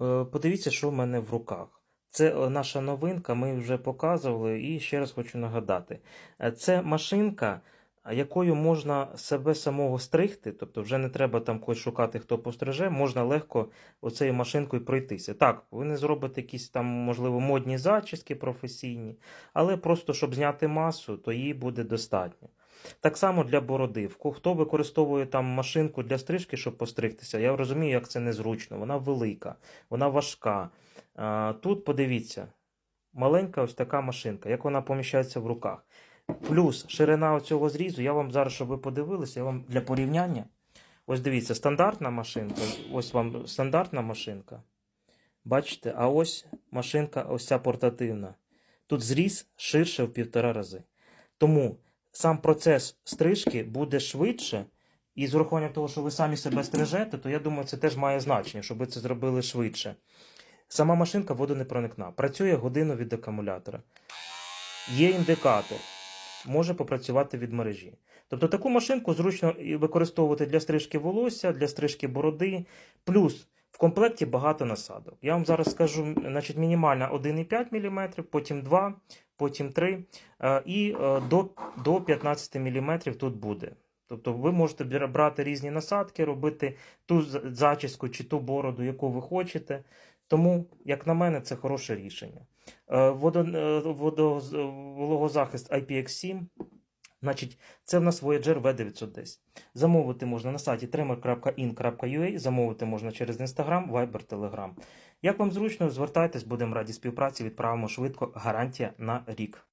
Е, Подивіться, що в мене в руках. Це е, наша новинка, ми вже показували, і ще раз хочу нагадати. Е, Це машинка, якою можна себе самого стригти, тобто вже не треба там когось шукати, хто постриже, можна легко оцею машинкою пройтися. Так, ви не зробите якісь там, можливо, модні зачіски професійні, але просто щоб зняти масу, то її буде достатньо. Так само для бороди. Хто використовує там машинку для стрижки, щоб постригтися, я розумію, як це незручно. Вона велика, вона важка. Тут подивіться, маленька ось така машинка, як вона поміщається в руках. Плюс ширина цього зрізу, я вам зараз, щоб ви подивилися, я вам для порівняння. Ось дивіться, стандартна машинка. Ось вам стандартна машинка. Бачите, а ось машинка, ось ця портативна. Тут зріз ширше в півтора рази. Тому сам процес стрижки буде швидше, і з урахуванням того, що ви самі себе стрижете, то я думаю, це теж має значення, щоб ви це зробили швидше. Сама машинка водонепроникна. Працює годину від акумулятора. Є індикатор, може попрацювати від мережі. Тобто таку машинку зручно використовувати для стрижки волосся, для стрижки бороди. Плюс в комплекті багато насадок. Я вам зараз скажу, значить, мінімальна 1,5 мм, потім 2, потім 3 е, і е, до, до 15 мм тут буде. Тобто ви можете брати різні насадки, робити ту зачіску чи ту бороду, яку ви хочете. Тому, як на мене, це хороше рішення. Е, Водо, водо, вологозахист IPX7, значить, це в нас Voyager V910. Замовити можна на сайті trimmer.in.ua, замовити можна через Instagram, Viber, Telegram. Як вам зручно, звертайтесь, будемо раді співпраці, відправимо швидко, гарантія на рік.